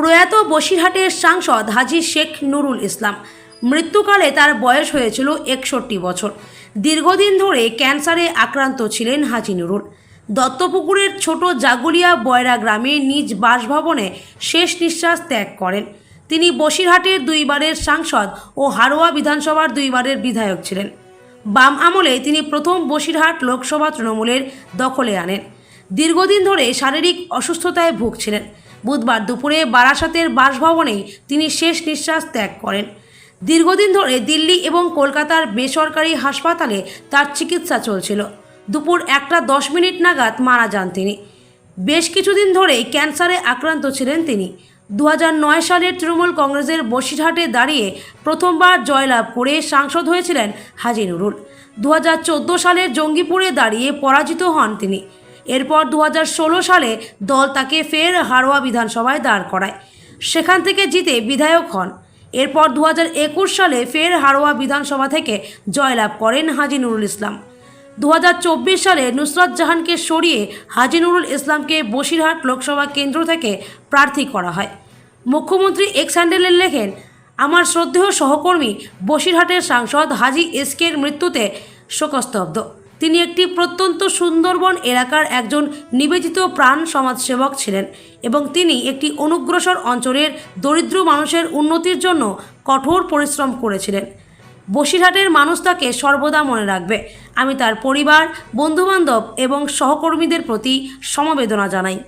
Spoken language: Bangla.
প্রয়াত বসিরহাটের সাংসদ হাজি শেখ নুরুল ইসলাম। মৃত্যুকালে তার বয়স হয়েছিল একষট্টি বছর। দীর্ঘদিন ধরে ক্যান্সারে আক্রান্ত ছিলেন হাজি নুরুল। দত্তপুকুরের ছোট জাগুলিয়া বয়রা গ্রামে নিজ বাসভবনে শেষ নিঃশ্বাস ত্যাগ করেন। তিনি বসিরহাটের দুইবারের সাংসদ ও হারোয়া বিধানসভার দুইবারের বিধায়ক ছিলেন। বাম আমলে তিনি প্রথম বসিরহাট লোকসভা তৃণমূলের দখলে আনেন। দীর্ঘদিন ধরে শারীরিক অসুস্থতায় ভুগছিলেন। বুধবার দুপুরে বারাসাতের বাসভবনেই তিনি শেষ নিঃশ্বাস ত্যাগ করেন। দীর্ঘদিন ধরে দিল্লি এবং কলকাতার বেসরকারি হাসপাতালে তার চিকিৎসা চলছিল। দুপুর একটা দশ মিনিট নাগাদ মারা যান তিনি। বেশ কিছুদিন ধরেই ক্যান্সারে আক্রান্ত ছিলেন তিনি। দু নয় সালের তৃণমূল কংগ্রেসের বসিরহাটে দাঁড়িয়ে প্রথমবার জয়লাভ করে সাংসদ হয়েছিলেন হাজি নুরুল দু সালের জঙ্গিপুরে দাঁড়িয়ে পরাজিত হন তিনি। এরপর দু হাজার ষোলো সালে দল তাকে ফের হারোয়া বিধানসভায় দাঁড় করায়। সেখান থেকে জিতে বিধায়ক হন। এরপর দু হাজার একুশ সালে ফের হারোয়া বিধানসভা থেকে জয়লাভ করেন হাজি নুরুল ইসলাম। দু হাজার চব্বিশ সালে নুসরাত জাহানকে সরিয়ে হাজি নুরুল ইসলামকে বসিরহাট লোকসভা কেন্দ্র থেকে প্রার্থী করা হয়। মুখ্যমন্ত্রী এক্স হ্যান্ডেলে লেখেন, আমার শ্রদ্ধেয় সহকর্মী বসিরহাটের সাংসদ হাজি এসকের মৃত্যুতে শোকস্তব্ধ। তিনি একটি প্রত্যন্ত সুন্দরবন এলাকার একজন নিবেদিত প্রাণ সমাজসেবক ছিলেন এবং তিনি একটি অনুগ্রসর অঞ্চলের দরিদ্র মানুষের উন্নতির জন্য কঠোর পরিশ্রম করেছিলেন। বসিরহাটের মানুষ তাকে সর্বদা মনে রাখবে। আমি তার পরিবার, বন্ধুবান্ধব এবং সহকর্মীদের প্রতি সমবেদনা জানাই।